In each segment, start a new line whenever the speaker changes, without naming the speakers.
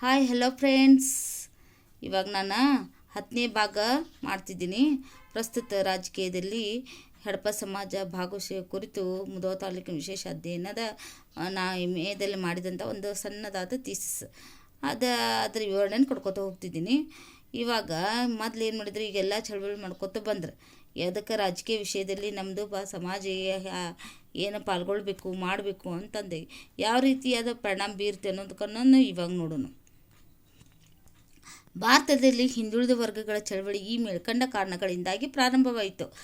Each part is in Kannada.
ಹಾಯ್ ಹಲೋ ಫ್ರೆಂಡ್ಸ್ ಇವಾಗ ನಾನು ಹತ್ತನೇ ಭಾಗ ಮಾಡ್ತಿದ್ದೀನಿ. ಪ್ರಸ್ತುತ ರಾಜಕೀಯದಲ್ಲಿ ಹಡಪ ಸಮಾಜ ಭಾಗವಹಿಸುವ ಕುರಿತು ಮುದೋ ತಾಲೂಕಿನ ವಿಶೇಷ ಅಧ್ಯಯನದ ನಾ ಮೇದಲ್ಲಿ ಮಾಡಿದಂಥ ಒಂದು ಸಣ್ಣದಾದ ಥೀಸಿಸ್ ಅದ, ಅದರ ವಿವರಣೆನ ಕೊಡ್ಕೊತ ಹೋಗ್ತಿದ್ದೀನಿ. ಇವಾಗ ಮೊದಲು ಏನು ಮಾಡಿದ್ರು ಈಗೆಲ್ಲ ಚಳವಳಿ ಮಾಡ್ಕೊತ ಬಂದ್ರೆ. ಯಾವುದಕ್ಕೆ ರಾಜಕೀಯ ವಿಷಯದಲ್ಲಿ ನಮ್ಮದು ಬ ಸಮಾಜ ಏನು ಪಾಲ್ಗೊಳ್ಬೇಕು, ಮಾಡಬೇಕು ಅಂತಂದು. ಯಾವ ರೀತಿಯಾದ ಪರಿಣಾಮ ಬೀರುತ್ತೆ ನಾನು ಇವಾಗ ನೋಡೋಣ. ಭಾರತದಲ್ಲಿ ಹಿಂದುಳಿದ ವರ್ಗಗಳ ಚಳವಳಿ ಈ ಮೇಲ್ಕಂಡ ಕಾರಣಗಳಿಂದಾಗಿ ಪ್ರಾರಂಭವಾಯಿತು.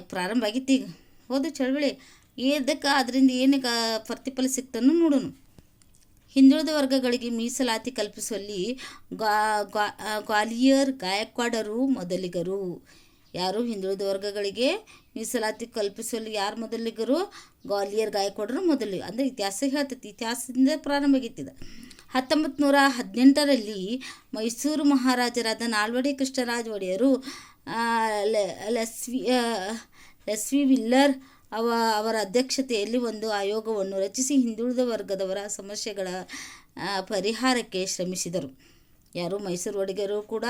ಪ್ರಾರಂಭ ಆಗಿತ್ತು. ಈಗ ಹೋದ ಚಳವಳಿ ಏದಕ್ಕೆ ಅದರಿಂದ ಏನು ಕ- ಪ್ರತಿಫಲ ಸಿಕ್ತನ್ನು ನೋಡೋಣ. ಹಿಂದುಳಿದ ವರ್ಗಗಳಿಗೆ ಮೀಸಲಾತಿ ಕಲ್ಪಿಸುವಲ್ಲಿ ಗ್ವಾ- ಗ್ವಾಲಿಯರ್, ಗಾಯಕ್ವಾಡರು ಮೊದಲಿಗರು. ಯಾರು? ಹಿಂದುಳಿದ ವರ್ಗಗಳಿಗೆ ಮೀಸಲಾತಿ ಕಲ್ಪಿಸುವಲ್ಲಿ ಯಾರು ಮೊದಲಿಗರು? ಗ್ವಾಲಿಯರ್, ಗಾಯಕ್ವಾಡರು ಮೊದಲಿಗರು. ಅಂದರೆ ಇತಿಹಾಸ ಹೇಳ್ತೈತಿ. ಇತಿಹಾಸದಿಂದ ಪ್ರಾರಂಭ ಆಗೈತಿದ ಹತ್ತೊಂಬತ್ತು ನೂರ ಹದಿನೆಂಟರಲ್ಲಿ ಮೈಸೂರು ಮಹಾರಾಜರಾದ ನಾಲ್ವಡಿ ಕೃಷ್ಣರಾಜ ಒಡೆಯರು ಲಸ್ವಿ ಲಸ್ವಿ ವಿಲ್ಲರ್ ಅವ, ಅವರ ಅಧ್ಯಕ್ಷತೆಯಲ್ಲಿ ಒಂದು ಆಯೋಗವನ್ನು ರಚಿಸಿ ಹಿಂದುಳಿದ ವರ್ಗದವರ ಸಮಸ್ಯೆಗಳ ಪರಿಹಾರಕ್ಕೆ ಶ್ರಮಿಸಿದರು. ಯಾರು? ಮೈಸೂರು ಒಡೆಯರು ಕೂಡ,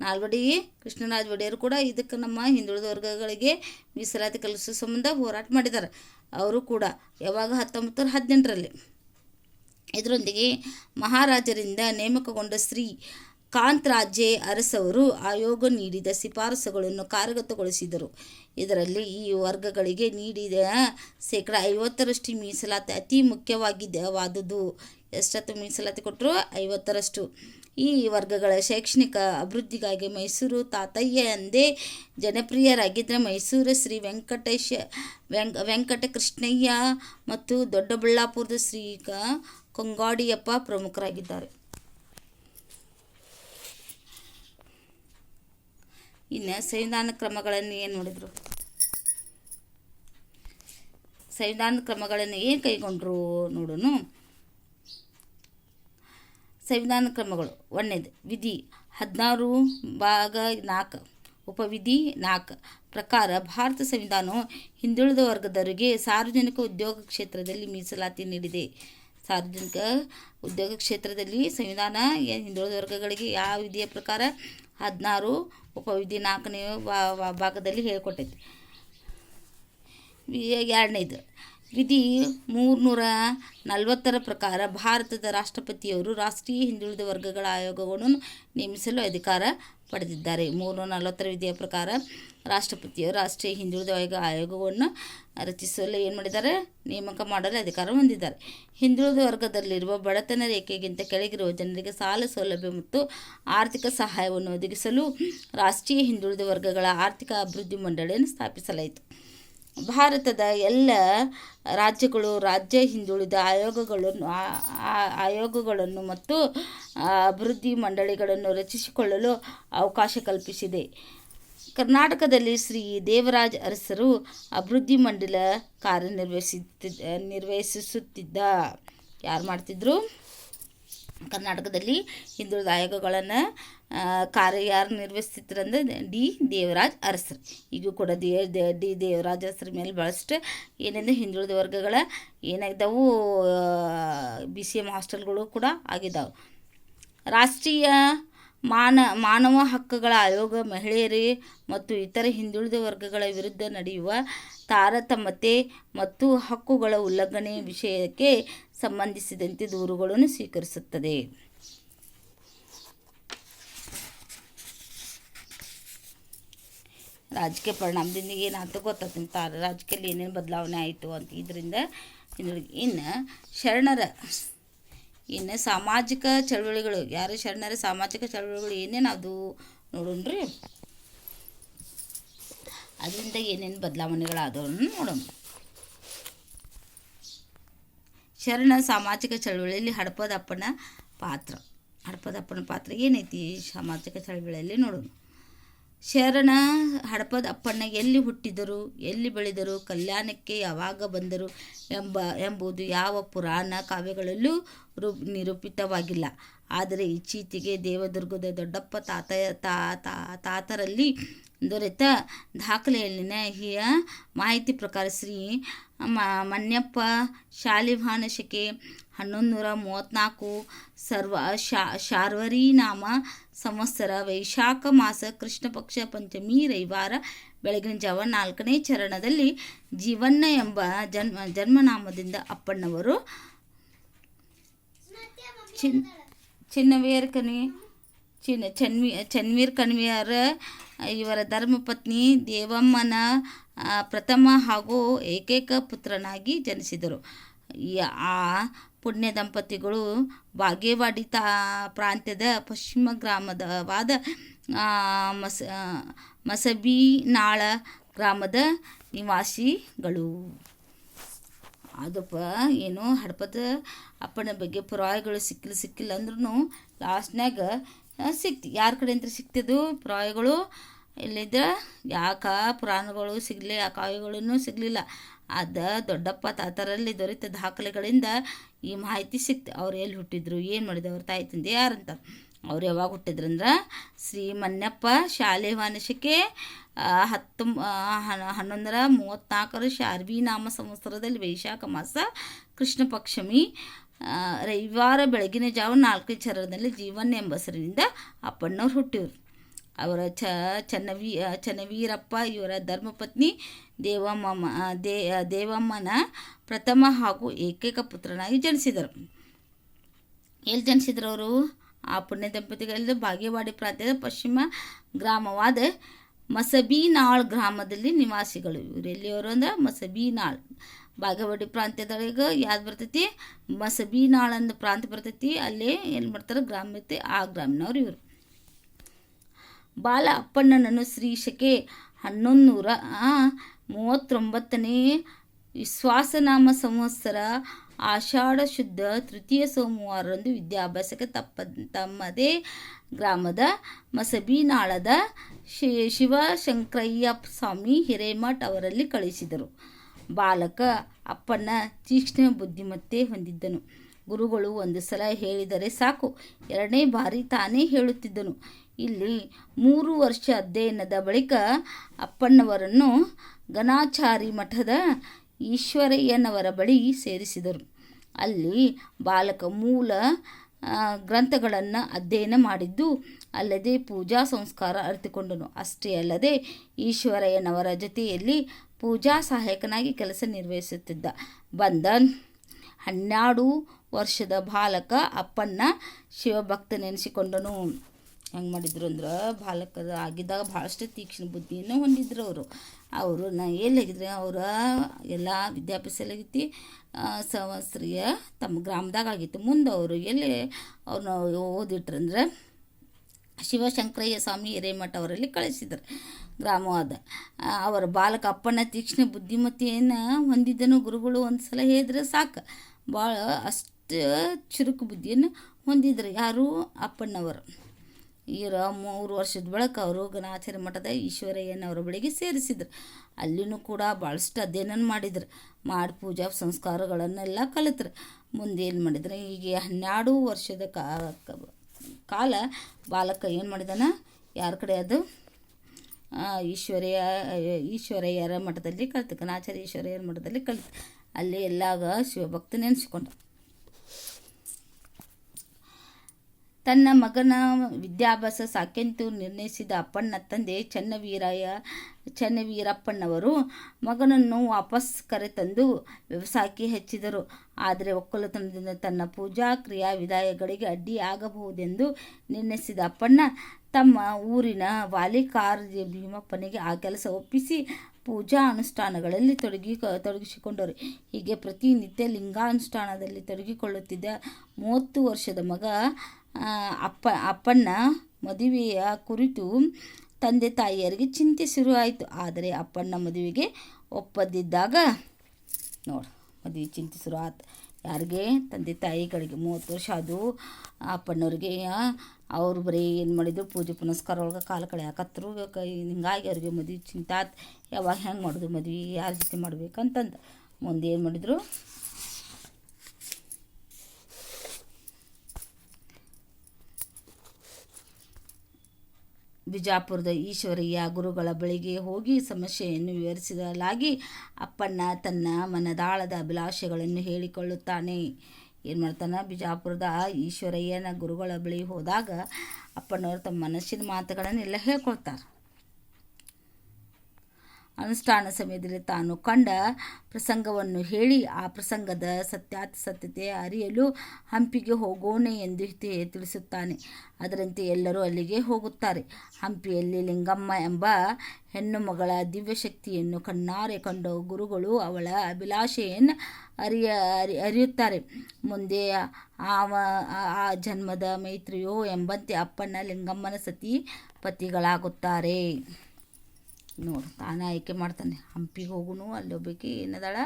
ನಾಲ್ವಡಿ ಕೃಷ್ಣರಾಜ ಒಡೆಯರು ಕೂಡ ಇದಕ್ಕೆ ನಮ್ಮ ಹಿಂದುಳಿದ ವರ್ಗಗಳಿಗೆ ಮೀಸಲಾತಿ ಕಲಿಸುವ ಸಂಬಂಧ ಹೋರಾಟ ಮಾಡಿದ್ದಾರೆ. ಅವರು ಕೂಡ ಯಾವಾಗ? ಹತ್ತೊಂಬತ್ತು ನೂರ ಹದಿನೆಂಟರಲ್ಲಿ. ಇದರೊಂದಿಗೆ ಮಹಾರಾಜರಿಂದ ನೇಮಕಗೊಂಡ ಶ್ರೀ ಕಾಂತರಾಜೆ ಅರಸವರು ಆಯೋಗ ನೀಡಿದ ಶಿಫಾರಸುಗಳನ್ನು ಕಾರ್ಯಗತಗೊಳಿಸಿದರು. ಇದರಲ್ಲಿ ಈ ವರ್ಗಗಳಿಗೆ ನೀಡಿದ ಶೇಕಡ ಐವತ್ತರಷ್ಟು ಮೀಸಲಾತಿ ಅತಿ ಮುಖ್ಯವಾಗಿದ್ದವಾದುದು ಎಷ್ಟತ್ತು ಮೀಸಲಾತಿ ಕೊಟ್ಟರು ಐವತ್ತರಷ್ಟು. ಈ ವರ್ಗಗಳ ಶೈಕ್ಷಣಿಕ ಅಭಿವೃದ್ಧಿಗಾಗಿ ಮೈಸೂರು ತಾತಯ್ಯ ಎಂದೇ ಜನಪ್ರಿಯರಾಗಿದ್ದ ಮೈಸೂರು ಶ್ರೀ ವೆಂಕಟೇಶ, ವೆಂಕ, ವೆಂಕಟಕೃಷ್ಣಯ್ಯ ಮತ್ತು ದೊಡ್ಡಬಳ್ಳಾಪುರದ ಶ್ರೀ ಕೊಂಗಾಡಿಯಪ್ಪ ಪ್ರಮುಖರಾಗಿದ್ದಾರೆ. ಇನ್ನು ಸಂವಿಧಾನ ಕ್ರಮಗಳನ್ನು ಏನು ನೋಡಿದರು ಸಂವಿಧಾನ ಕ್ರಮಗಳನ್ನು ಏನು ಕೈಗೊಂಡ್ರು ನೋಡೋಣ ಸಂವಿಧಾನ ಕ್ರಮಗಳು ಒಂದನೇದು ವಿಧಿ ಹದಿನಾರು ಭಾಗ ನಾಲ್ಕು, ಉಪವಿಧಿ ನಾಲ್ಕು. ಪ್ರಕಾರ ಭಾರತ ಸಂವಿಧಾನವು ಹಿಂದುಳಿದ ವರ್ಗದವರಿಗೆ ಸಾರ್ವಜನಿಕ ಉದ್ಯೋಗ ಕ್ಷೇತ್ರದಲ್ಲಿ ಮೀಸಲಾತಿ ನೀಡಿದೆ. ಸಾರ್ವಜನಿಕ ಉದ್ಯೋಗ ಕ್ಷೇತ್ರದಲ್ಲಿ ಸಂವಿಧಾನ ಹಿಂದುಳಿದ ವರ್ಗಗಳಿಗೆ ಯಾವ ವಿಧಿಯ ಪ್ರಕಾರ ಹದಿನಾರು ಉಪವಿಧಿ ನಾಲ್ಕನೇ ಭಾಗದಲ್ಲಿ ಹೇಳಿಕೊಟ್ಟೈತಿ. ಎರಡನೇದು ವಿಧಿ ಮೂರುನೂರ ನಲವತ್ತರ ಪ್ರಕಾರ ಭಾರತದ ರಾಷ್ಟ್ರಪತಿಯವರು ರಾಷ್ಟ್ರೀಯ ಹಿಂದುಳಿದ ವರ್ಗಗಳ ಆಯೋಗವನ್ನು ನೇಮಿಸಲು ಅಧಿಕಾರ ಪಡೆದಿದ್ದಾರೆ. ಮೂರುನೂರ ನಲವತ್ತರ ವಿಧಿಯ ಪ್ರಕಾರ ರಾಷ್ಟ್ರಪತಿಯವರು ರಾಷ್ಟ್ರೀಯ ಹಿಂದುಳಿದ ವರ್ಗ ಆಯೋಗವನ್ನು ರಚಿಸಲು ಏನು ಮಾಡಿದ್ದಾರೆ? ನೇಮಕ ಮಾಡಲು ಅಧಿಕಾರ ಹೊಂದಿದ್ದಾರೆ. ಹಿಂದುಳಿದ ವರ್ಗದಲ್ಲಿರುವ ಬಡತನ ರೇಖೆಗಿಂತ ಕೆಳಗಿರುವ ಜನರಿಗೆ ಸಾಲ ಸೌಲಭ್ಯ ಮತ್ತು ಆರ್ಥಿಕ ಸಹಾಯವನ್ನು ಒದಗಿಸಲು ರಾಷ್ಟ್ರೀಯ ಹಿಂದುಳಿದ ವರ್ಗಗಳ ಆರ್ಥಿಕ ಅಭಿವೃದ್ಧಿ ಮಂಡಳಿಯನ್ನು ಸ್ಥಾಪಿಸಲಾಯಿತು. ಭಾರತದ ಎಲ್ಲ ರಾಜ್ಯಗಳು, ರಾಜ್ಯ ಹಿಂದುಳಿದ ಆಯೋಗಗಳನ್ನು ಆಯೋಗಗಳನ್ನು ಮತ್ತು ಅಭಿವೃದ್ಧಿ ಮಂಡಳಿಗಳನ್ನು ರಚಿಸಿಕೊಳ್ಳಲು ಅವಕಾಶ ಕಲ್ಪಿಸಿದೆ. ಕರ್ನಾಟಕದಲ್ಲಿ ಶ್ರೀ ದೇವರಾಜ್ ಅರಸರು ಅಭಿವೃದ್ಧಿ ಮಂಡಲ ಕಾರ್ಯನಿರ್ವಹಿಸುತ್ತಿದ್ದ ನಿರ್ವಹಿಸುತ್ತಿದ್ದ. ಯಾರು ಮಾಡ್ತಿದ್ರು? ಕರ್ನಾಟಕದಲ್ಲಿ ಹಿಂದುಳಿದ ಆಯೋಗಗಳನ್ನು ಕಾರ್ಯ ಯಾರು ಡಿ ದೇವರಾಜ್ ಅರಸರು. ಈಗೂ ಕೂಡ ದೇ- ಡಿ ದೇವರಾಜ್ ಅರಸರ ಮೇಲೆ ಭಾಳಷ್ಟು ಏನೆಂದರೆ ಹಿಂದುಳಿದ ವರ್ಗಗಳ ಏನಾಗಿದ್ದಾವು ಬಿ ಸಿ ಎಂ ಹಾಸ್ಟೆಲ್ಗಳು ಕೂಡ ಆಗಿದ್ದಾವೆ ರಾಷ್ಟ್ರೀಯ ಮಾನ, ಮಾನವ ಹಕ್ಕುಗಳ ಆಯೋಗ ಮಹಿಳೆಯರಿಗೆ ಮತ್ತು ಇತರ ಹಿಂದುಳಿದ ವರ್ಗಗಳ ವಿರುದ್ಧ ನಡೆಯುವ ತಾರತಮ್ಯತೆ ಮತ್ತು ಹಕ್ಕುಗಳ ಉಲ್ಲಂಘನೆ ವಿಷಯಕ್ಕೆ ಸಂಬಂಧಿಸಿದಂತೆ ದೂರುಗಳನ್ನು ಸ್ವೀಕರಿಸುತ್ತದೆ. ರಾಜಕೀಯ ಪರಿಣಾಮದಿಂದ ಏನಾಯ್ತು ಗೊತ್ತಾಗ್ತದೆ ತಾರ ರಾಜಕೀಯದಲ್ಲಿ ಏನೇನು ಬದಲಾವಣೆ ಆಯಿತು ಅಂತ ಇದರಿಂದ ಇನ್ನು ಶರಣರ ಇನ್ನು ಸಾಮಾಜಿಕ ಚಳವಳಿಗಳು, ಯಾರು ಶರಣರ ಸಾಮಾಜಿಕ ಚಳವಳಿಗಳು ಏನೇನು ಅದು ನೋಡೋಣ್ರಿ ಅದರಿಂದ ಏನೇನು ಬದಲಾವಣೆಗಳಾದವನ್ನು ನೋಡೋಣ. ಶರಣ ಸಾಮಾಜಿಕ ಚಳವಳಿಯಲ್ಲಿ ಹಡಪದಪ್ಪನ ಪಾತ್ರ. ಹಡಪದಪ್ಪನ ಪಾತ್ರ ಏನೈತಿ ಸಾಮಾಜಿಕ ಚಳವಳಿಯಲ್ಲಿ ನೋಡೋಣ. ಶರಣ ಹಡಪದ ಅಪ್ಪಣ್ಣ ಎಲ್ಲಿ ಹುಟ್ಟಿದರು, ಎಲ್ಲಿ ಬೆಳೆದರು, ಕಲ್ಯಾಣಕ್ಕೆ ಯಾವಾಗ ಬಂದರು ಎಂಬ, ಎಂಬುದು ಯಾವ ಪುರಾಣ ಕಾವ್ಯಗಳಲ್ಲೂ ರೂ, ನಿರೂಪಿತವಾಗಿಲ್ಲ. ಆದರೆ ಇತ್ತೀಚೆಗೆ ದೇವದುರ್ಗದ ದೊಡ್ಡಪ್ಪ ತಾತ ತಾತರಲ್ಲಿ ದೊರೆತ ದಾಖಲೆಯಲ್ಲಿನ ಹಿಯ ಮಾಹಿತಿ ಪ್ರಕಾರ ಶ್ರೀ ಮ, ಮನ್ಯಪ್ಪ ಶಾಲಿಭಾನ ಶಕೆ ಹನ್ನೊಂದು ನೂರ ಮೂವತ್ತ್ನಾಲ್ಕು ಸರ್ವ ಶಾರ್ವರಿ ನಾಮ ಸಂವತ್ಸರ, ವೈಶಾಖ ಮಾಸ ಕೃಷ್ಣ ಪಕ್ಷ ಪಂಚಮಿ, ರವಿವಾರ, ಬೆಳಗಿನ ಜಾವ ನಾಲ್ಕನೇ ಚರಣದಲ್ಲಿ ಜೀವನ್ನ ಎಂಬ ಜನ್ಮ, ಜನ್ಮನಾಮದಿಂದ ಅಪ್ಪಣ್ಣವರು. ಚಿನ್, ಚಿನ್ನವೀರ್ ಕನ್ವಿ, ಚಿನ್ನ, ಚನ್ವಿ, ಚನ್ವೀರ್ ಕಣ್ವಿಯರ ಇವರ ಧರ್ಮಪತ್ನಿ ದೇವಮ್ಮನ ಪ್ರಥಮ ಹಾಗೂ ಏಕೈಕ ಪುತ್ರನಾಗಿ ಜನಿಸಿದರು. ಆ ಪುಣ್ಯ ದಂಪತಿಗಳು ಬಾಗೇವಾಡಿ ತಾ, ಪ್ರಾಂತ್ಯದ ಪಶ್ಚಿಮ ಗ್ರಾಮದವಾದ ಮಸ ಮಸಬಿನಾಳ ಗ್ರಾಮದ ನಿವಾಸಿಗಳು. ಅದಪ್ಪ ಏನು ಹಡಪದ ಅಪ್ಪನ ಬಗ್ಗೆ ಪುರಾವೆಗಳು ಸಿಕ್ಕಿಲ್ಲ ಸಿಕ್ಕಿಲ್ಲ ಅಂದ್ರೂ ಲಾಸ್ಟ್ನಾಗ ಸಿಕ್ತಿ. ಯಾರ ಕಡೆ ಅಂತ ಸಿಕ್ತಿದ್ದು? ಪ್ರಾಯಗಳು ಇಲ್ಲಿದ್ದ ಯಾಕ ಪುರಾಣಗಳು ಸಿಗಲಿ, ಆ ಕಾಯಿಗಳೂ ಸಿಗಲಿಲ್ಲ. ಅದ ದೊಡ್ಡಪ್ಪ ತಾತರಲ್ಲಿ ದೊರೆತ ದಾಖಲೆಗಳಿಂದ ಈ ಮಾಹಿತಿ ಸಿಕ್ತು. ಅವ್ರು ಎಲ್ಲಿ ಹುಟ್ಟಿದ್ರು, ಏನು ಮಾಡಿದ್ರು, ಅವ್ರ ತಾಯಿ ತಂದೆ ಯಾರಂತ ಅವ್ರು ಯಾವಾಗ ಹುಟ್ಟಿದ್ರಂದ್ರೆ? ಶ್ರೀ ಮನ್ನಪ್ಪ ಶಾಲೆ ವಾನಶಕ್ಕೆ ಹತ್ತು ಹನ್ನೊಂದರ ಮೂವತ್ತ್ನಾಲ್ಕರ ಶಾರ್ವಿ ನಾಮ ಸಂವತ್ಸರದಲ್ಲಿ ವೈಶಾಖ ಮಾಸ ಕೃಷ್ಣ ಪಕ್ಷಮಿ ರವಿವಾರ ಬೆಳಗಿನ ಜಾವ ನಾಲ್ಕು ಚರಣದಲ್ಲಿ ಜೀವನ್ ಎಂಬ ಹೆಸರಿನಿಂದ ಅಪ್ಪಣ್ಣವ್ರು ಹುಟ್ಟಿದ್ರು. ಅವರ ಚ, ಚನ್ನವೀ ಚನ್ನವೀರಪ್ಪ, ಇವರ ಧರ್ಮಪತ್ನಿ ದೇವಮ್ಮ ದೇ ದೇವಮ್ಮನ ಪ್ರಥಮ ಹಾಗೂ ಏಕೈಕ ಪುತ್ರನಾಗಿ ಜನಿಸಿದರು. ಎಲ್ಲಿ ಜನಿಸಿದ್ರು ಅವರು? ಆ ಪುಣ್ಯ ದಂಪತಿಗಳಲ್ಲಿ ಬಾಗೇವಾಡಿ ಪ್ರಾಂತ್ಯದ ಪಶ್ಚಿಮ ಗ್ರಾಮವಾದ ಮಸಬೀನಾಳ್ ಗ್ರಾಮದಲ್ಲಿ ನಿವಾಸಿಗಳು. ಇವರು ಎಲ್ಲಿಯವರು ಅಂದ್ರೆ? ಮಸಬೀನಾಳ್. ಬಾಗೇವಾಡಿ ಪ್ರಾಂತ್ಯದೊಳಗೆ ಯಾವ್ದು ಬರ್ತೈತಿ? ಮಸಬೀನಾಳ್ ಅಂದ ಪ್ರಾಂತ್ಯ ಬರ್ತೈತಿ. ಅಲ್ಲಿ ಏನು ಮಾಡ್ತಾರೆ? ಗ್ರಾಮ ಐತಿ ಆ ಗ್ರಾಮನವ್ರು ಇವರು. ಬಾಲ ಅಪ್ಪಣ್ಣನನ್ನು ಶ್ರೀ ಶಕೆ ಹನ್ನೊಂದು ನೂರ ಮೂವತ್ತೊಂಬತ್ತನೇ ವಿಶ್ವಾಸನಾಮ ಸಂವತ್ಸರ ಆಷಾಢ ಶುದ್ಧ ತೃತೀಯ ಸೋಮವಾರರಂದು ವಿದ್ಯಾಭ್ಯಾಸಕ್ಕೆ ತಪ್ಪ, ತಮ್ಮದೇ ಗ್ರಾಮದ ಮಸಬೀನಾಳದ ಶಿವಶಂಕರಯ್ಯ ಸ್ವಾಮಿ ಹಿರೇಮಠ್ ಅವರಲ್ಲಿ ಕಳಿಸಿದರು. ಬಾಲಕ ಅಪ್ಪಣ್ಣ ತೀಕ್ಷ್ಣ ಬುದ್ಧಿಮತ್ತೆ ಹೊಂದಿದ್ದನು. ಗುರುಗಳು ಒಂದು ಸಲ ಹೇಳಿದರೆ ಸಾಕು. ಎರಡನೇ ಬಾರಿ ತಾನೇ ಹೇಳುತ್ತಿದ್ದನು. ಇಲ್ಲಿ ಮೂರು ವರ್ಷ ಅಧ್ಯಯನದ ಬಳಿಕ ಅಪ್ಪಣ್ಣವರನ್ನು ಘನಾಚಾರಿ ಮಠದ ಈಶ್ವರಯ್ಯನವರ ಬಳಿ ಸೇರಿಸಿದರು. ಅಲ್ಲಿ ಬಾಲಕ ಮೂಲ ಗ್ರಂಥಗಳನ್ನು ಅಧ್ಯಯನ ಮಾಡಿದ್ದು ಅಲ್ಲದೆ ಪೂಜಾ ಸಂಸ್ಕಾರ ಅರಿತುಕೊಂಡನು. ಅಷ್ಟೇ ಅಲ್ಲದೆ ಈಶ್ವರಯ್ಯನವರ ಜೊತೆಯಲ್ಲಿ ಪೂಜಾ ಸಹಾಯಕನಾಗಿ ಕೆಲಸ ನಿರ್ವಹಿಸುತ್ತಿದ್ದ. ಬಂಧನ್ ಹನ್ನೆರಡು ವರ್ಷದ ಬಾಲಕ ಅಪ್ಪಣ್ಣ ಶಿವಭಕ್ತನೆನಿಸಿಕೊಂಡನು ಹೆಂಗೆ ಮಾಡಿದ್ರು ಅಂದ್ರೆ, ಬಾಲಕದ ಆಗಿದ್ದಾಗ ಭಾಳಷ್ಟು ತೀಕ್ಷ್ಣ ಬುದ್ಧಿಯನ್ನು ಹೊಂದಿದ್ರು ಅವರು. ಅವರು ನಾ ಎಲ್ಲಿಗಿದ್ರೆ? ಅವರ ಎಲ್ಲ ವಿದ್ಯಾಭ್ಯಾಸ ಎಲ್ಲಾಗೈತಿ ತಮ್ಮ ಗ್ರಾಮದಾಗ ಆಗಿತ್ತು. ಮುಂದೆ ಅವರು ಎಲ್ಲಿ ಅವ್ರನ್ನ ಓದಿಟ್ರಂದ್ರೆ ಶಿವಶಂಕರಯ್ಯ ಸ್ವಾಮಿ ಹಿರೇಮಠ ಅವರಲ್ಲಿ ಕಳಿಸಿದರು. ಗ್ರಾಮವಾದ ಅವರ ಬಾಲಕ ಅಪ್ಪನ ತೀಕ್ಷ್ಣ ಬುದ್ಧಿಮತ್ತೆಯನ್ನು ಹೊಂದಿದ್ದನು. ಗುರುಗಳು ಒಂದು ಸಲ ಹೇಳಿದ್ರೆ ಸಾಕು. ಭಾಳ ಅಷ್ಟು ಚುರುಕು ಬುದ್ಧಿಯನ್ನು ಹೊಂದಿದ್ರು ಯಾರು ಅಪ್ಪಣ್ಣವರು. ಇವರ ಮೂರು ವರ್ಷದ ಬಳಿಕ ಅವರು ಗಣಾಚಾರ್ಯ ಮಠದ ಈಶ್ವರಯ್ಯನವರ ಬಳಿಗೆ ಸೇರಿಸಿದ್ರು. ಅಲ್ಲಿನೂ ಕೂಡ ಭಾಳಷ್ಟು ಅಧ್ಯಯನ ಮಾಡಿದ್ರು. ಮಾಡಿ, ಪೂಜಾ ಸಂಸ್ಕಾರಗಳನ್ನೆಲ್ಲ ಕಲಿತ್ರು. ಮುಂದೆ ಏನು ಮಾಡಿದ್ರು? ಈಗ ಹನ್ನೆರಡು ವರ್ಷದ ಕ- ಕಾಲ ಬಾಲಕ ಏನು ಮಾಡಿದಾನ? ಯಾರ ಕಡೆ ಅದು? ಆ, ಈಶ್ವರಯ್ಯ ಈಶ್ವರಯ್ಯರ ಮಠದಲ್ಲಿ ಕಲಿತು ಕನಾಚಾರ್ಯ ಈಶ್ವರಯ್ಯರ ಮಠದಲ್ಲಿ ಕಲಿತು ಅಲ್ಲಿ ಎಲ್ಲಾಗ ಶಿವಭಕ್ತ ನೆನೆಸ್ಕೊಂಡ ತನ್ನ ಮಗನ ವಿದ್ಯಾಭ್ಯಾಸ ಸಾಕೆಂತು ನಿರ್ಣಯಿಸಿದ ಅಪ್ಪಣ್ಣ ತಂದೆ ಚನ್ನವೀರಯ್ಯ, ಚನ್ನವೀರಪ್ಪಣ್ಣವರು ಮಗನನ್ನು ವಾಪಸ್ ಕರೆತಂದು ವ್ಯವಸಾಯಕ್ಕೆ ಹೆಚ್ಚಿದರು. ಆದರೆ ಒಕ್ಕಲುತನದಿಂದ ತನ್ನ ಪೂಜಾ ಕ್ರಿಯಾ ವಿದಾಯಗಳಿಗೆ ಅಡ್ಡಿ ಆಗಬಹುದೆಂದು ನಿರ್ಣಯಿಸಿದ ಅಪ್ಪಣ್ಣ ತಮ್ಮ ಊರಿನ ವಾಲಿಕಾರ ಭೀಮಪ್ಪನಿಗೆ ಆ ಕೆಲಸ ಒಪ್ಪಿಸಿ ಪೂಜಾ ಅನುಷ್ಠಾನಗಳಲ್ಲಿ ತೊಡಗಿ, ತೊಡಗಿಸಿಕೊಂಡರು. ಹೀಗೆ ಪ್ರತಿನಿತ್ಯ ಲಿಂಗಾನುಷ್ಠಾನದಲ್ಲಿ ತೊಡಗಿಕೊಳ್ಳುತ್ತಿದ್ದ ಮೂವತ್ತು ವರ್ಷದ ಮಗ ಅಪ್ಪ, ಅಪ್ಪಣ್ಣ ಮದುವೆಯ ಕುರಿತು ತಂದೆ ತಾಯಿಯರಿಗೆ ಚಿಂತೆ ಶುರುವಾಯಿತು. ಆದರೆ ಅಪ್ಪಣ್ಣ ಮದುವೆಗೆ ಒಪ್ಪದಿದ್ದಾಗ, ನೋಡು, ಮದುವೆ ಚಿಂತೆ ಶುರು ಆಯ್ತು ಯಾರಿಗೆ? ತಂದೆ ತಾಯಿಗಳಿಗೆ. ಮೂವತ್ತು ವರ್ಷ ಅದು ಅಪ್ಪಣ್ಣವ್ರಿಗೆ. ಅವ್ರು ಬರೀ ಏನು ಮಾಡಿದ್ರು? ಪೂಜೆ ಪುನಸ್ಕಾರ ಒಳಗೆ ಕಾಲ ಕಳೆಯಾಕತ್ರು. ಹಿಂಗಾಗಿ ಅವ್ರಿಗೆ ಮದುವೆ ಚಿಂತೆ ಆತು. ಯಾವಾಗ ಹೆಂಗೆ ಮಾಡೋದು ಮದುವೆ ಯಾರ ಜೊತೆ ಮಾಡ್ಬೇಕಂತಂದು. ಮುಂದೆ ಏನು ಮಾಡಿದರು? ಬಿಜಾಪುರದ ಈಶ್ವರಯ್ಯ ಗುರುಗಳ ಬಳಿಗೆ ಹೋಗಿ ಸಮಸ್ಯೆಯನ್ನು ವಿವರಿಸಿದಲಾಗಿ ಅಪ್ಪಣ್ಣ ತನ್ನ ಮನದಾಳದ ಅಭಿಲಾಷೆಗಳನ್ನು ಹೇಳಿಕೊಳ್ಳುತ್ತಾನೆ. ಏನು ಮಾಡ್ತಾನೆ? ಬಿಜಾಪುರದ ಈಶ್ವರಯ್ಯನ ಗುರುಗಳ ಬಳಿ ಹೋದಾಗ ಅಪ್ಪಣ್ಣವರು ತಮ್ಮ ಮನಸ್ಸಿನ ಮಾತುಗಳನ್ನೆಲ್ಲ ಹೇಳ್ಕೊಳ್ತಾರೆ. ಅನುಷ್ಠಾನ ಸಮಯದಲ್ಲಿ ತಾನು ಕಂಡ ಪ್ರಸಂಗವನ್ನು ಹೇಳಿ ಆ ಪ್ರಸಂಗದ ಸತ್ಯಾಸತ್ಯತೆ ಅರಿಯಲು ಹಂಪಿಗೆ ಹೋಗೋಣ ಎಂದು ತಿಳಿಸುತ್ತಾನೆ. ಅದರಂತೆ ಎಲ್ಲರೂ ಅಲ್ಲಿಗೆ ಹೋಗುತ್ತಾರೆ. ಹಂಪಿಯಲ್ಲಿ ಲಿಂಗಮ್ಮ ಎಂಬ ಹೆಣ್ಣು ಮಗಳ ದಿವ್ಯಶಕ್ತಿಯನ್ನು ಕಣ್ಣಾರೆ ಕಂಡ ಗುರುಗಳು ಅವಳ ಅಭಿಲಾಷೆಯನ್ನು ಅರಿಯ, ಅರಿ, ಅರಿಯುತ್ತಾರೆ. ಮುಂದೆ ಆವ, ಆ- ಜನ್ಮದ ಮೈತ್ರಿಯೋ ಎಂಬಂತೆ ಅಪ್ಪಣ್ಣ ಲಿಂಗಮ್ಮನ ಸತಿ ಪತಿಗಳಾಗುತ್ತಾರೆ. ನೋಡು, ತಾನೇ ಆಯ್ಕೆ ಮಾಡ್ತಾನೆ. ಹಂಪಿಗೆ ಹೋಗುನು, ಅಲ್ಲಿ ಹೋಗ್ಬೇಕು ಏನದಾಳ?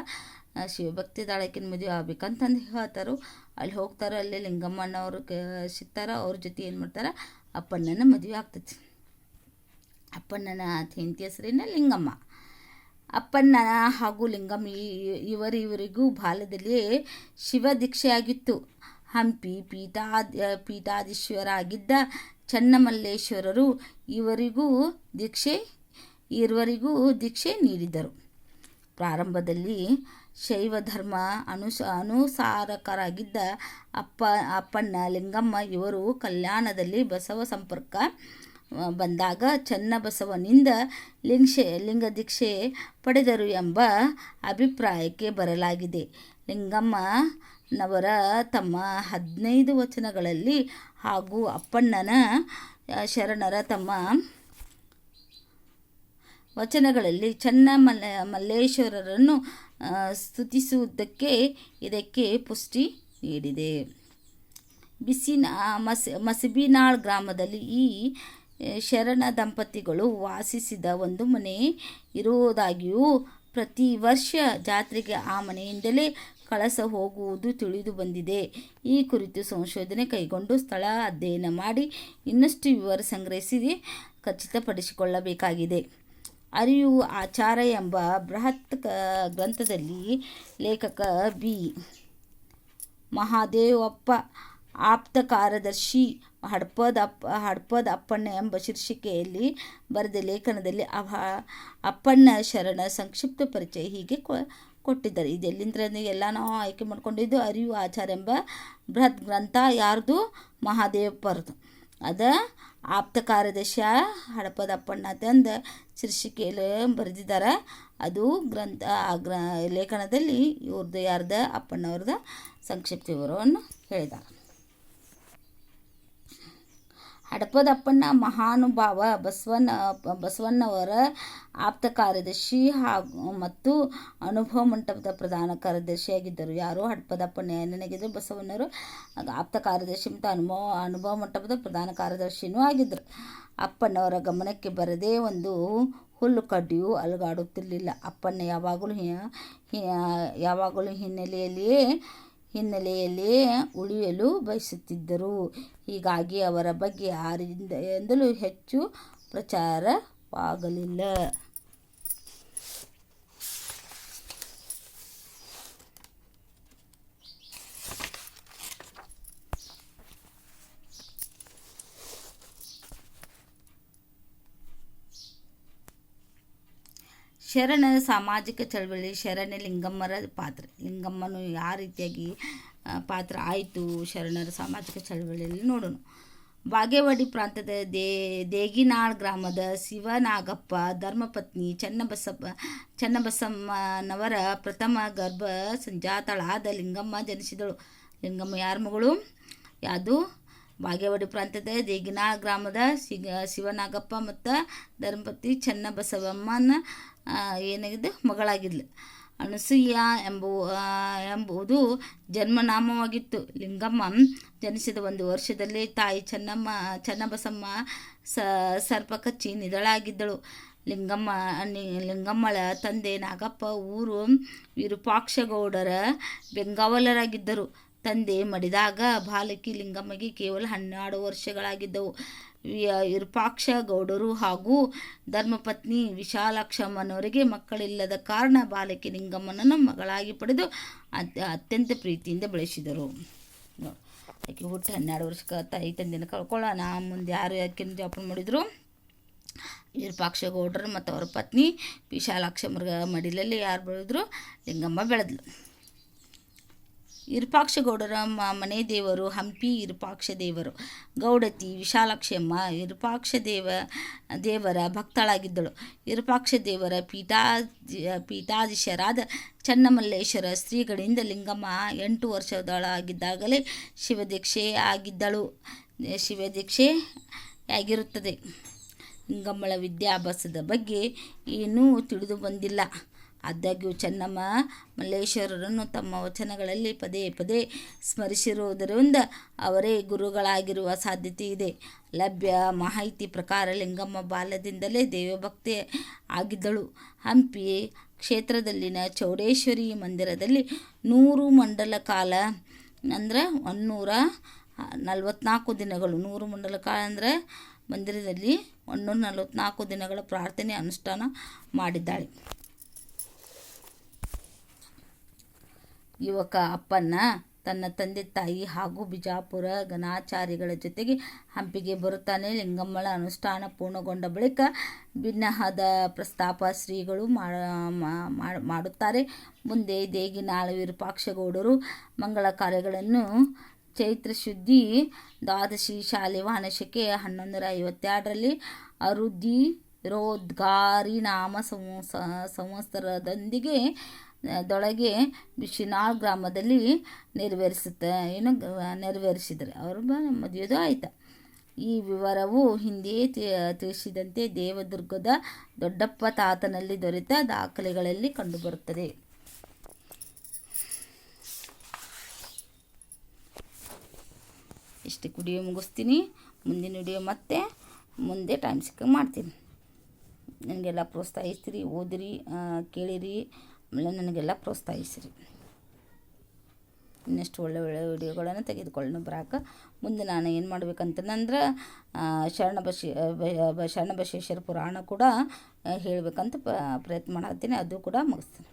ಶಿವಭಕ್ತಿ ದಾಳಕಿನ ಮದುವೆ ಆಗ್ಬೇಕಂತಂದು ಹೇಳ್ತಾರೋ. ಅಲ್ಲಿ ಹೋಗ್ತಾರೋ, ಅಲ್ಲಿ ಲಿಂಗಮ್ಮನವರು ಕ, ಸಿಗ್ತಾರ, ಅವ್ರ ಜೊತೆ ಏನು ಮಾಡ್ತಾರೆ? ಅಪ್ಪಣ್ಣನ ಮದುವೆ ಆಗ್ತೈತಿ. ಅಪ್ಪಣ್ಣನ ಹೆಂಡತಿ ಹೆಸರಿನ ಲಿಂಗಮ್ಮ. ಅಪ್ಪಣ್ಣ ಹಾಗೂ ಲಿಂಗಮ್ಮ ಇವರಿವರಿಗೂ ಬಾಲ್ಯದಲ್ಲಿ ಶಿವ ದೀಕ್ಷೆಯಾಗಿತ್ತು. ಹಂಪಿ ಪೀಠಾ ಪೀಠಾಧೀಶ್ವರಾಗಿದ್ದ ಚನ್ನಮಲ್ಲೇಶ್ವರರು ಇವರಿಗೂ ದೀಕ್ಷೆ ಇವರಿಗೂ ದೀಕ್ಷೆ ನೀಡಿದರು. ಪ್ರಾರಂಭದಲ್ಲಿ ಶೈವ ಧರ್ಮ ಅನುಸ, ಅನುಸಾರಕರಾಗಿದ್ದ ಅಪ್ಪ, ಅಪ್ಪಣ್ಣ ಲಿಂಗಮ್ಮ ಇವರು ಕಲ್ಯಾಣದಲ್ಲಿ ಬಸವ ಸಂಪರ್ಕ ಬಂದಾಗ ಚನ್ನಬಸವನಿಂದ ಲಿಂಗಶೆ ಲಿಂಗ ದೀಕ್ಷೆ ಪಡೆದರು ಎಂಬ ಅಭಿಪ್ರಾಯಕ್ಕೆ ಬರಲಾಗಿದೆ. ಲಿಂಗಮ್ಮನವರ ತಮ್ಮ ಹದಿನೈದು ವಚನಗಳಲ್ಲಿ ಹಾಗೂ ಅಪ್ಪಣ್ಣನ ಶರಣರ ತಮ್ಮ ವಚನಗಳಲ್ಲಿ ಚನ್ನ ಮಲ್ಲ ಮಲ್ಲೇಶ್ವರರನ್ನು ಸ್ತುತಿಸುವುದಕ್ಕೆ ಇದಕ್ಕೆ ಪುಷ್ಟಿ ನೀಡಿದೆ. ಬಿಸಿನ, ಮಸ್, ಮಸಬಿನಾಳ್ ಗ್ರಾಮದಲ್ಲಿ ಈ ಶರಣ ದಂಪತಿಗಳು ವಾಸಿಸಿದ ಒಂದು ಮನೆ ಇರುವುದಾಗಿಯೂ ಪ್ರತಿ ವರ್ಷ ಜಾತ್ರೆಗೆ ಆ ಮನೆಯಿಂದಲೇ ಕಳಸ ಹೋಗುವುದು ತಿಳಿದು ಬಂದಿದೆ. ಈ ಕುರಿತು ಸಂಶೋಧನೆ ಕೈಗೊಂಡು ಸ್ಥಳ ಅಧ್ಯಯನ ಮಾಡಿ ಇನ್ನಷ್ಟು ವಿವರ ಸಂಗ್ರಹಿಸಿ ಖಚಿತಪಡಿಸಿಕೊಳ್ಳಬೇಕಾಗಿದೆ. ಅರಿವು ಆಚಾರ ಎಂಬ ಬೃಹತ್ ಕ ಗ್ರಂಥದಲ್ಲಿ ಲೇಖಕ ಬಿ. ಮಹಾದೇವಪ್ಪ, ಆಪ್ತ ಕಾರ್ಯದರ್ಶಿ ಹಡ್ಪದ ಅಪ್ಪ, ಹಡ್ಪದ ಅಪ್ಪಣ್ಣ ಎಂಬ ಶೀರ್ಷಿಕೆಯಲ್ಲಿ ಬರೆದ ಲೇಖನದಲ್ಲಿ ಅಭ, ಅಪ್ಪಣ್ಣ ಶರಣ ಸಂಕ್ಷಿಪ್ತ ಪರಿಚಯ ಹೀಗೆ ಕೊಟ್ಟಿದ್ದಾರೆ. ಇದು ಎಲ್ಲಿಂದ ಎಲ್ಲ ನಾವು ಆಯ್ಕೆ ಮಾಡ್ಕೊಂಡಿದ್ದು ಅರಿವು ಆಚಾರ ಎಂಬ ಬೃಹತ್ ಗ್ರಂಥ ಯಾರ್ದು? ಮಹಾದೇವಪ್ಪರದು. ಅದ ಆಪ್ತ ಕಾರ್ಯದರ್ಶ ಹಡಪದಪ್ಪಣ್ಣ ತಂದ ಶೀರ್ಷಿಕೆಯಲ್ಲಿ ಬರೆದಿದ್ದಾರೆ. ಅದು ಗ್ರಂಥ ಗ್ರ, ಲೇಖನದಲ್ಲಿ ಇವ್ರದ್ದು ಯಾರ್ದ ಅಪ್ಪಣ್ಣವ್ರದ್ದು ಸಂಕ್ಷಿಪ್ತ ವಿವರವನ್ನು ಹೇಳಿದ್ದಾರೆ ಹಡಪದ ಅಪ್ಪಣ್ಣ ಮಹಾನುಭಾವ ಬಸವಣ್ಣ ಬಸವಣ್ಣವರ ಆಪ್ತ ಕಾರ್ಯದರ್ಶಿ ಹಾಗೂ ಮತ್ತು ಅನುಭವ ಮಂಟಪದ ಪ್ರಧಾನ ಕಾರ್ಯದರ್ಶಿಯಾಗಿದ್ದರು. ಯಾರು ಹಡಪದಪ್ಪನ ನನಗಿದ್ರು ಬಸವಣ್ಣವರು ಆಪ್ತ ಕಾರ್ಯದರ್ಶಿ ಮತ್ತು ಅನುಭವ ಅನುಭವ ಮಂಟಪದ ಪ್ರಧಾನ ಕಾರ್ಯದರ್ಶಿನೂ ಆಗಿದ್ದರು. ಅಪ್ಪಣ್ಣವರ ಗಮನಕ್ಕೆ ಬರದೇ ಒಂದು ಹುಲ್ಲು ಕಡ್ಡಿಯು ಅಲುಗಾಡುತ್ತಿರಲಿಲ್ಲ. ಅಪ್ಪಣ್ಣ ಯಾವಾಗಲೂ ಯಾವಾಗಲೂ ಹಿನ್ನೆಲೆಯಲ್ಲಿಯೇ ಹಿನ್ನೆಲೆಯಲ್ಲಿಯೇ ಉಳಿಯಲು ಬಯಸುತ್ತಿದ್ದರು. ಹೀಗಾಗಿ ಅವರ ಬಗ್ಗೆ ಯಾರಿಂದಲೂ ಹೆಚ್ಚು ಪ್ರಚಾರವಾಗಲಿಲ್ಲ. ಶರಣರ ಸಾಮಾಜಿಕ ಚಳವಳಿ, ಶರಣ ಲಿಂಗಮ್ಮರ ಪಾತ್ರ. ಲಿಂಗಮ್ಮನು ಯಾವ ರೀತಿಯಾಗಿ ಪಾತ್ರ ಆಯಿತು ಶರಣರ ಸಾಮಾಜಿಕ ಚಳವಳಿಯಲ್ಲಿ ನೋಡೋಣ. ಬಾಗೇವಾಡಿ ಪ್ರಾಂತದ ದೇ, ದೇಗಿನಾಳ್ ಗ್ರಾಮದ ಶಿವನಾಗಪ್ಪ, ಧರ್ಮಪತ್ನಿ ಚನ್ನಬಸಪ್ಪ, ಚನ್ನಬಸಮ್ಮನವರ ಪ್ರಥಮ ಗರ್ಭ ಸಂಜಾತಳಾದ ಲಿಂಗಮ್ಮ ಜನಿಸಿದಳು. ಲಿಂಗಮ್ಮ ಯಾರ ಮಗಳು? ಯಾವುದು ಬಾಗೇವಾಡಿ ಪ್ರಾಂತ್ಯದ ದೇಗಿನಾ ಗ್ರಾಮದ ಶಿಗ, ಶಿವನಾಗಪ್ಪ ಮತ್ತು ಧರ್ಮಪತಿ ಚನ್ನಬಸವಮ್ಮನ ಏನಾಗಿದೆ? ಮಗಳಾಗಿದ್ಲು. ಅನಸೂಯ ಎಂಬು ಎಂಬುದು ಜನ್ಮನಾಮವಾಗಿತ್ತು. ಲಿಂಗಮ್ಮ ಜನಿಸಿದ ಒಂದು ವರ್ಷದಲ್ಲಿ ತಾಯಿ ಚೆನ್ನಮ್ಮ, ಚನ್ನಬಸಮ್ಮ ಸ ಸರ್ಪ ಕಚ್ಚಿ ನಿಧಳಾಗಿದ್ದಳು. ಲಿಂಗಮ್ಮ ಲಿಂಗಮ್ಮಳ ತಂದೆ ನಾಗಪ್ಪ ಊರು ವಿರೂಪಾಕ್ಷಗೌಡರ ಬೆಂಗಾವಲರಾಗಿದ್ದರು. ತಂದೆ ಮಡಿದಾಗ ಬಾಲಕಿ ಲಿಂಗಮ್ಮಗೆ ಕೇವಲ ಹನ್ನೆರಡು ವರ್ಷಗಳಾಗಿದ್ದವು. ವಿರೂಪಾಕ್ಷ ಗೌಡರು ಹಾಗೂ ಧರ್ಮಪತ್ನಿ ವಿಶಾಲಾಕ್ಷಮ್ಮನವರಿಗೆ ಮಕ್ಕಳಿಲ್ಲದ ಕಾರಣ ಬಾಲಕಿ ಲಿಂಗಮ್ಮನನ್ನು ಮಗಳಾಗಿ ಪಡೆದು ಅತ್ಯ, ಅತ್ಯಂತ ಪ್ರೀತಿಯಿಂದ ಬೆಳೆಸಿದರು. ಆಕೆ ಹುಟ್ಟು ಹನ್ನೆರಡು ವರ್ಷಕ್ಕೆ ತಾಯಿ ತಂದೆನ ಕಳ್ಕೊಳ್ಳೋಣ. ಮುಂದೆ ಯಾರು ಯಾಕೆ ಜೋಪಾನ ಮಾಡಿದರು? ವಿರೂಪಾಕ್ಷ ಗೌಡರು ಮತ್ತು ಅವರ ಪತ್ನಿ ವಿಶಾಲಾಕ್ಷಮ್ಮರ ಮಡಿಲಲ್ಲಿ ಯಾರು ಬೆಳೆದ್ರು? ಲಿಂಗಮ್ಮ ಬೆಳೆದ್ಲು. ವಿರೂಪಾಕ್ಷ ಗೌಡರ ಮ, ಮನೆ ದೇವರು, ಹಂಪಿ ವಿರೂಪಾಕ್ಷ ದೇವರು. ಗೌಡತಿ, ವಿಶಾಲಾಕ್ಷಮ್ಮ, ವಿರೂಪಾಕ್ಷ ದೇವ, ದೇವರ ಭಕ್ತಳಾಗಿದ್ದಳು. ವಿರೂಪಾಕ್ಷ ದೇವರ ಪೀಠಾ ಪೀಠಾಧೀಶರಾದ ಚನ್ನಮಲ್ಲೇಶ್ವರ ಶ್ರೀಗಳಿಂದ ಲಿಂಗಮ್ಮ ಎಂಟು ವರ್ಷದೊಳಗಿದ್ದಾಗಲೇ ಶಿವದೀಕ್ಷೆ ಆಗಿದ್ದಳು. ಶಿವದೀಕ್ಷೆ ಆಗಿರುತ್ತದೆ. ಲಿಂಗಮ್ಮಳ ವಿದ್ಯಾಭ್ಯಾಸದ ಬಗ್ಗೆ ಏನೂ ತಿಳಿದು ಬಂದಿಲ್ಲ. ಆದಾಗ್ಯೂ ಚೆನ್ನಮ್ಮ ಮಲ್ಲೇಶ್ವರರನ್ನು ತಮ್ಮ ವಚನಗಳಲ್ಲಿ ಪದೇ ಪದೇ ಸ್ಮರಿಸಿರುವುದರಿಂದ ಅವರೇ ಗುರುಗಳಾಗಿರುವ ಸಾಧ್ಯತೆ ಇದೆ. ಲಭ್ಯ ಮಾಹಿತಿ ಪ್ರಕಾರ ಲಿಂಗಮ್ಮ ಬಾಲ್ಯದಿಂದಲೇ ದೇವಭಕ್ತಿ ಆಗಿದ್ದಳು. ಹಂಪಿ ಕ್ಷೇತ್ರದಲ್ಲಿನ ಚೌಡೇಶ್ವರಿ ಮಂದಿರದಲ್ಲಿ ನೂರು ಮಂಡಲ ಕಾಲ ಅಂದರೆ ಒನ್ನೂರ ನಲವತ್ನಾಲ್ಕು ದಿನಗಳು. ನೂರು ಮಂಡಲ ಕಾಲ ಅಂದರೆ ಮಂದಿರದಲ್ಲಿ ಒನ್ನೂರ ನಲವತ್ನಾಲ್ಕು ದಿನಗಳ ಪ್ರಾರ್ಥನೆ ಅನುಷ್ಠಾನ ಮಾಡಿದ್ದಾಳೆ. ಯುವಕ ಅಪ್ಪಣ್ಣ ತನ್ನ ತಂದೆ ತಾಯಿ ಹಾಗೂ ಬಿಜಾಪುರ ಗಣಾಚಾರಿಗಳ ಜೊತೆಗೆ ಹಂಪಿಗೆ ಬರುತ್ತಾನೆ. ಲಿಂಗಮ್ಮಳ ಅನುಷ್ಠಾನ ಪೂರ್ಣಗೊಂಡ ಬಳಿಕ ಭಿನ್ನಹದ ಪ್ರಸ್ತಾಪ ಶ್ರೀಗಳು ಮಾಡುತ್ತಾರೆ. ಮುಂದೆ ದೇಗಿನಾಳ ವಿರೂಪಾಕ್ಷಗೌಡರು ಮಂಗಳ ಕಾರ್ಯಗಳನ್ನು ಚೈತ್ರ ಶುದ್ಧಿ ದ್ವಾದಶಿ ಶಾಲಿವಾಹನ ಶಕೆ ಹನ್ನೊಂದರ ಐವತ್ತೆರಡರಲ್ಲಿ ಅರುದಿ ರೋದ್ಗಾರಿ ನಾಮ ಸಂವತ್ಸರದೊಂದಿಗೆ ದೊಳಗೆ ಶಿನಾಳ್ ಗ್ರಾಮದಲ್ಲಿ ನೆರವೇರಿಸುತ್ತೆ, ಏನು ನೆರವೇರಿಸಿದರು. ಅವರು ಮದುವೆದು ಆಯಿತು. ಈ ವಿವರವು ಹಿಂದೆಯೇ ತಿಳಿಸಿದಂತೆ ದೇವದುರ್ಗದ ದೊಡ್ಡಪ್ಪ ತಾತನಲ್ಲಿ ದೊರೆತ ದಾಖಲೆಗಳಲ್ಲಿ ಕಂಡುಬರುತ್ತದೆ. ಇಷ್ಟು ವಿಡಿಯೋ ಮುಗಿಸ್ತೀನಿ. ಮುಂದಿನ ವಿಡಿಯೋ ಮತ್ತೆ ಮುಂದೆ ಟೈಮ್ ಸಿಕ್ಕ ಮಾಡ್ತೀನಿ. ನನಗೆಲ್ಲ ಪ್ರೋತ್ಸಾಹಿಸ್ತೀರಿ, ಓದಿರಿ ಕೇಳಿರಿ. ಆಮೇಲೆ ನನಗೆಲ್ಲ ಪ್ರೋತ್ಸಾಹಿಸಿರಿ. ಇನ್ನಷ್ಟು ಒಳ್ಳೆ ಒಳ್ಳೆ ವಿಡಿಯೋಗಳನ್ನು ತೆಗೆದುಕೊಳ್ಳೋಣ ಬರಾಕ. ಮುಂದೆ ನಾನು ಏನು ಮಾಡ್ಬೇಕಂತಂದ್ರೆ ಶರಣ ಬಶಿ ಶರಣ ಬಸವೇಶ್ವರ ಪುರಾಣ ಕೂಡ ಹೇಳಬೇಕಂತ ಪ್ರಯತ್ನ ಮಾಡತ್ತೀನಿ ಅದು ಕೂಡ ಮುಗಿಸ್ತೀನಿ.